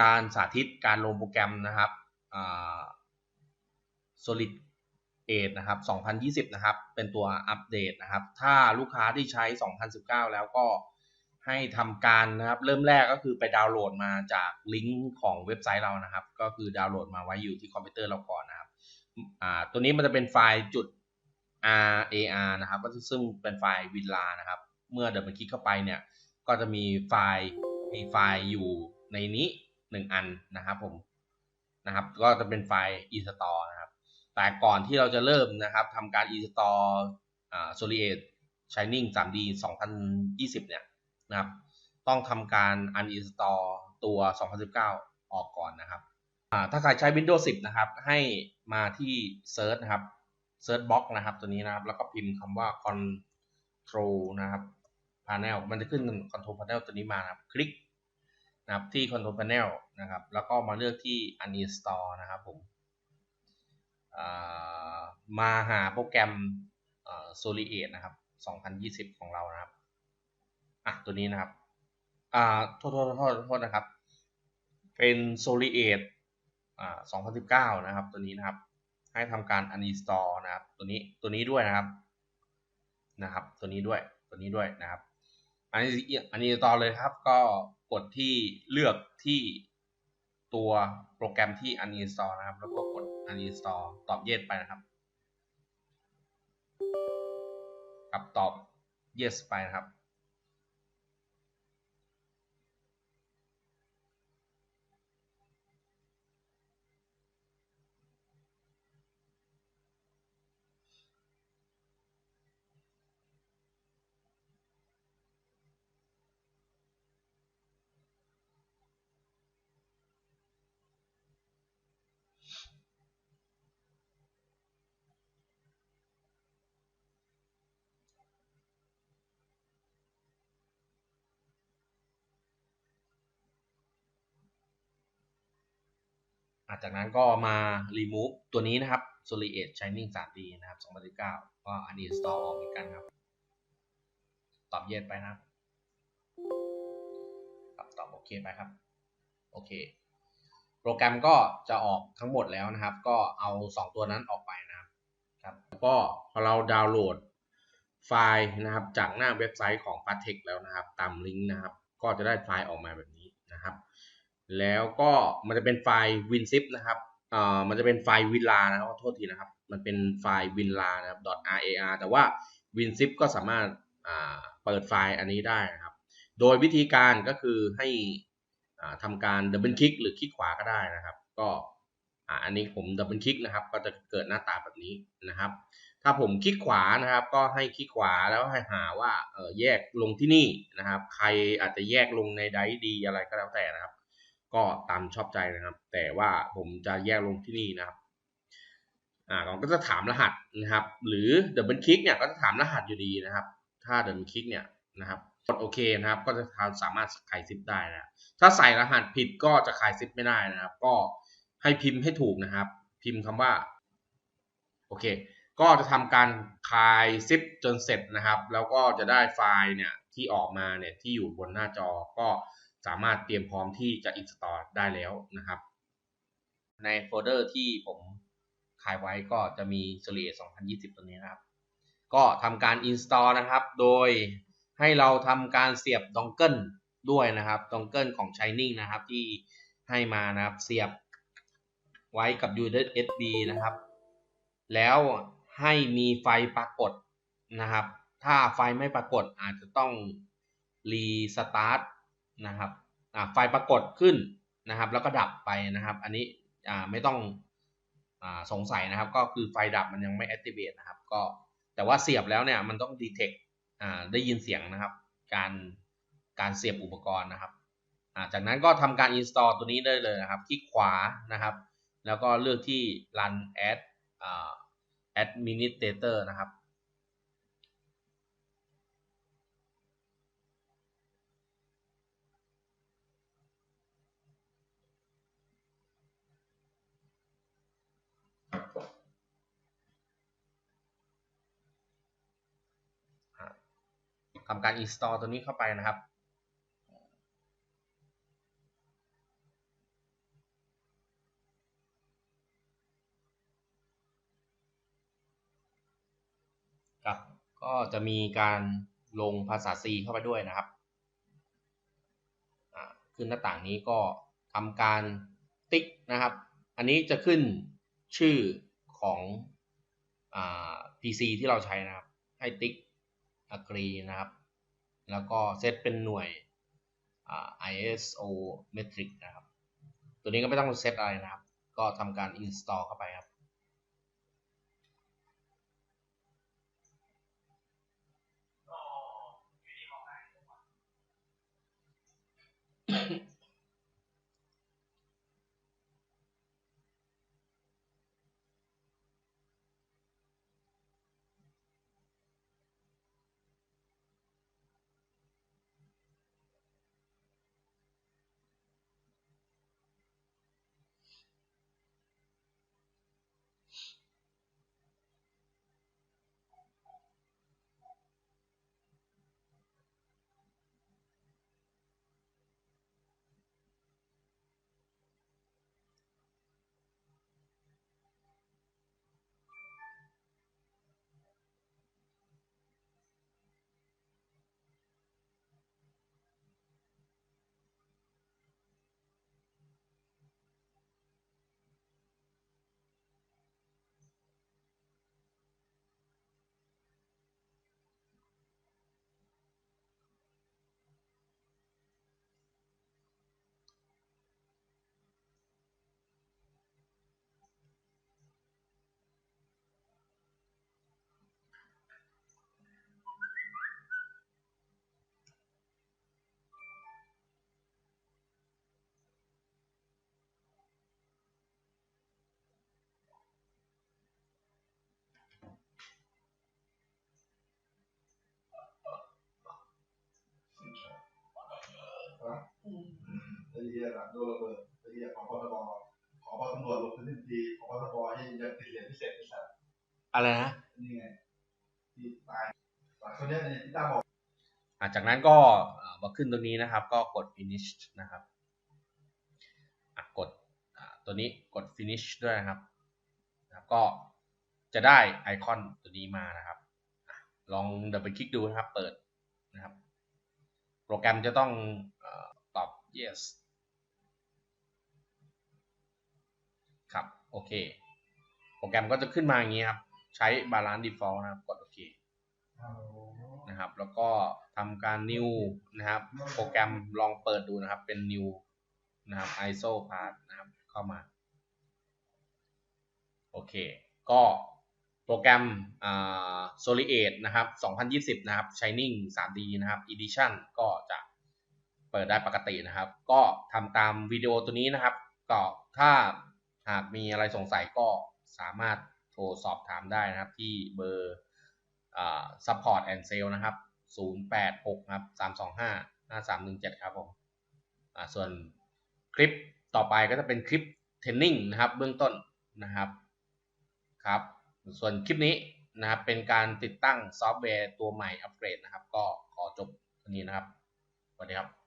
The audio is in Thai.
การสาธิตการลงโปรแกรมนะครับ Solid 8นะครับ 2020 นะครับ เป็นตัวอัปเดตนะครับ ถ้าลูกค้าที่ใช้ 2019 แล้วก็ให้ทำการนะครับ เริ่มแรกก็คือไปดาวน์โหลดมาจากลิงก์ของเว็บไซต์เรานะครับ ก็คือดาวน์โหลดมาไว้อยู่ที่คอมพิวเตอร์เราก่อนนะครับตัวนี้มันจะเป็นไฟล์จุด RAR นะครับก็ซึ่งเป็นไฟล์วินลานะครับ เมื่อเดินไปคลิกเข้าไปเนี่ย ก็จะมีไฟล์มีไฟล์อยู่ ในนี้หนึ่งอันนะครับผมนะครับ ก็จะเป็นไฟล์ install นะครับ แต่ก่อนที่เราจะเริ่มนะครับทำการ install อ่า Solid Shining 3D 2020 เนี่ยนะครับ ต้องทำการ uninstall ตัว 2019 ออกก่อนนะครับถ้าใครใช้ Windows 10 นะครับ ให้มาที่ Search นะครับ Search Box นะครับ ตัวนี้นะครับ แล้วก็พิมพ์คำว่า Control นะครับ Panel มันจะขึ้น Control Panel ตัวนี้มานะครับ คลิก นะครับที่ Control Panel นะครับ แล้วก็มาเลือกที่ Uninstall นะครับผมมาหาโปรแกรม Solid นะครับ 2020 ของเรานะครับ อะ ตัวนี้นะครับ อ่า โทษโทษโทษโทษนะครับ เป็น Solid อ่า 2019 นะครับ ตัวนี้นะครับ ให้ทำการ uninstall นะครับ ตัวนี้ ตัวนี้ด้วยนะครับ นะครับ ตัวนี้ด้วย ตัวนี้ด้วยนะครับ อันนี้อันนี้ต่อเลยครับ ก็กดที่เลือกที่ตัวโปรแกรมที่ uninstall นะครับ แล้วก็กด uninstall ตอบ yes ไปนะครับ กับตอบ yes ไปนะครับ จากนั้นก็มา remove ตัวนี้นะครับ Solid Shining 3D นะครับ2019ก็ uninstall ออกเหมือนกันครับ ตอบเย็นไปนะครับตอบโอเคไปครับ โอเค โปรแกรมก็จะออกทั้งหมดแล้วนะครับ ก็เอา 2 ตัวนั้นออกไปนะครับครับก็พอเราดาวน์โหลดไฟล์นะครับ จากหน้าเว็บไซต์ของ p a t e c แล้วนะครับ ตามลิงก์นะครับ ก็จะได้ไฟล์ออกมาแบบนี้ แล้วก็มันจะเป็นไฟล์ WinZip นะครับเอ่ามันจะเป็นไฟล์วินลานะครับโทษทีนะครับ มันเป็นไฟล์วินลานะครับ .rar แต่ว่า WinZip ก็สามารถอ่าเปิดไฟล์อันนี้ได้นะครับ โดยวิธีการก็คือให้ทำการดับเบิลคลิกหรือคลิกขวาก็ได้นะครับ ก็อันนี้ผมดับเบิลคลิกนะครับ ก็จะเกิดหน้าตาแบบนี้นะครับ ถ้าผมคลิกขวานะครับ ก็ให้คลิกขวาแล้วให้หาว่าเออแยกลงที่นี่นะครับ ใครอาจจะแยกลงในไดดีอะไรก็แล้วแต่นะครับ ก็ตามชอบใจนะครับ แต่ว่าผมจะแยกลงที่นี่นะครับอ่าก็จะถามรหัสนะครับ หรือเดิลเบิลคลิกเนี่ยก็จะถามรหัสอยู่ดีนะครับ ถ้าเดิลเบิลคลิกเนี่ยนะครับกดโอเคนะครับ ก็จะสามารถขายซิปได้นะถ้าใส่รหัสผิดก็จะขายซิปไม่ได้นะครับ ก็ให้พิมพ์ให้ถูกนะครับ พิมพ์คำว่าโอเค ก็จะทำการคลายซิปจนเสร็จนะครับ แล้วก็จะได้ไฟล์เนี่ยที่ออกมาเนี่ยที่อยู่บนหน้าจอก็ สามารถเตรียมพร้อมที่จะ install ได้แล้วนะครับ ในโฟลเดอร์ที่ผมขายไว้ก็จะมี s o l i d 2020 ตัวนี้นะครับ ก็ทำการ install นะครับ โดยให้เราทำการเสียบดองเกิลด้วยนะครับดองเกิลของ Shining นะครับที่ให้มานะครับเสียบไว้กับ USB นะครับ แล้วให้มีไฟปรากฏนะครับ ถ้าไฟไม่ปรากฏอาจจะต้องรีสตาร์ท นะครับไฟปรากฏขึ้นนะครับ แล้วก็ดับไปนะครับ อันนี้ไม่ต้องอสงสัยนะครับ ก็คือไฟดับมันยังไม่ activate นะครับ ก็แต่ว่าเสียบแล้วเนี่ยมันต้อง detect ได้ยินเสียงนะครับ การการเสียบอุปกรณ์นะครับจากนั้นก็ทำการ install ตัวนี้ได้เลยนะครับ คลิกขวานะครับ แล้วก็เลือกที่ run as administrator นะครับ ทำการ install ตัวนี้เข้าไปนะครับ ครับ ก็จะมีการลงภาษา C เข้าไปด้วยนะครับ ขึ้นหน้าต่างนี้ก็ทำการติ๊กนะครับ อันนี้จะขึ้นชื่อของอ PC ที่เราใช้นะครับ ให้ติ๊ก agree นะครับ แล้วก็เซตเป็นหน่วย ISO metric นะครับ ตัวนี้ก็ไม่ต้องเซตอะไรนะครับ ก็ทำการ install เข้าไปครับ เหี้ยหลังโดนระเบิดไอ้เหี้ยของพบขอพตำรวจลงพื้นที่ทีขอพบให้ยัดติดเหรียญพิเศษพิเศษอะไรนะนี่ไงที่ตายตายคนนี้เนี่ยที่ตาบอกอะจากนั้นก็มาขึ้นตัวนี้นะครับ ก็กด finish นะครับกดตัวนี้กด finish ด้วยนะครับนะครับ ก็จะได้ไอคอนตัวนี้มานะครับอะลองเดินไปคลิกดูนะครับ เปิดนะครับ โปรแกรมจะต้องอตอบ yes ครับ โอเค โปรแกรมก็จะขึ้นมาอย่างนี้ครับ ใช้ balance default นะครับ กดโอเคนะครับ แล้วก็ทำการ new นะครับ โปรแกรมลองเปิดดูนะครับ เป็น new นะครับ ISO path นะครับ เข้ามา โอเค ก็โปรแกรมอ่า Solid นะครับ 2020 นะครับ Shining 3D นะครับ Edition ก็จะเปิดได้ปกตินะครับ ก็ทำตามวิดีโอตัวนี้นะครับ ก็ถ้า หากมีอะไรสงสัยก็สามารถโทรสอบถามได้นะครับ ที่เบอร์ support and sale นะครับ 086ครับ325 5317 ครับผมส่วนคลิปต่อไปก็จะเป็นคลิปเทรนนิ่งนะครับเบื้องต้นนะครับครับ ส่วนคลิปนี้นะครับเป็นการติดตั้งซอฟต์แวร์ตัวใหม่อัปเกรดนะครับ ก็ขอจบเท่านี้นะครับสวัสดีครับ